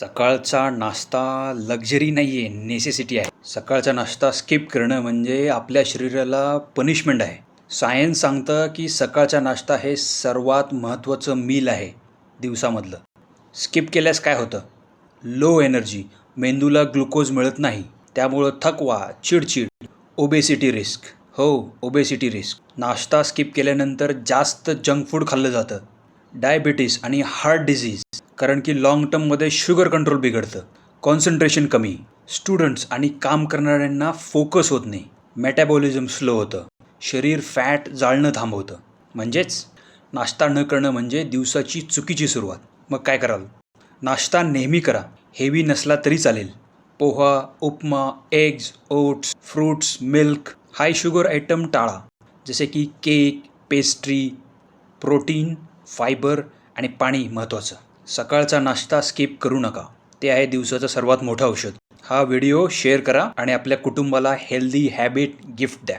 सकाळचा नाश्ता लक्झरी नाही आहे नेसेसिटी आहे. सकाळचा नाश्ता स्किप करणं म्हणजे आपल्या शरीराला पनिशमेंट आहे. सायन्स सांगतं की सकाळचा नाश्ता हे सर्वात महत्त्वाचं मील आहे दिवसामधलं. स्किप केल्यास काय होतं? लो एनर्जी मेंदूला ग्लुकोज मिळत नाही. त्यामुळं थकवा चिडचिड ओबेसिटी रिस्क हो ओबेसिटी रिस्क नाश्ता स्किप केल्यानंतर जास्त जंक फूड खाल्लं जातं. डायबिटीस आणि हार्ट डिझीज कारण की लाँग टर्ममध्ये शुगर कंट्रोल बिघडतं. कॉन्सन्ट्रेशन कमी. स्टुडंट्स आणि काम करणाऱ्यांना फोकस होत नाही. मेटॅबॉलिझम स्लो होतं. शरीर फॅट जाळणं थांबवतं म्हणजेच नाश्ता न करणं म्हणजे दिवसाची चुकीची सुरुवात. मग काय कराल? नाश्ता नेहमी करा. हेवी नसला तरी चालेल. Poha upma eggs oats fruits milk high sugar item टाळा. जसे की केक पेस्ट्री प्रोटीन फायबर आणि पाणी महत्त्वाचं. सकाळचा नाश्ता स्किप करू नका. ते आहे दिवसाचं सर्वात मोठं औषध. हा व्हिडिओ शेअर करा आणि आपल्या कुटुंबाला हेल्दी हॅबिट गिफ्ट द्या.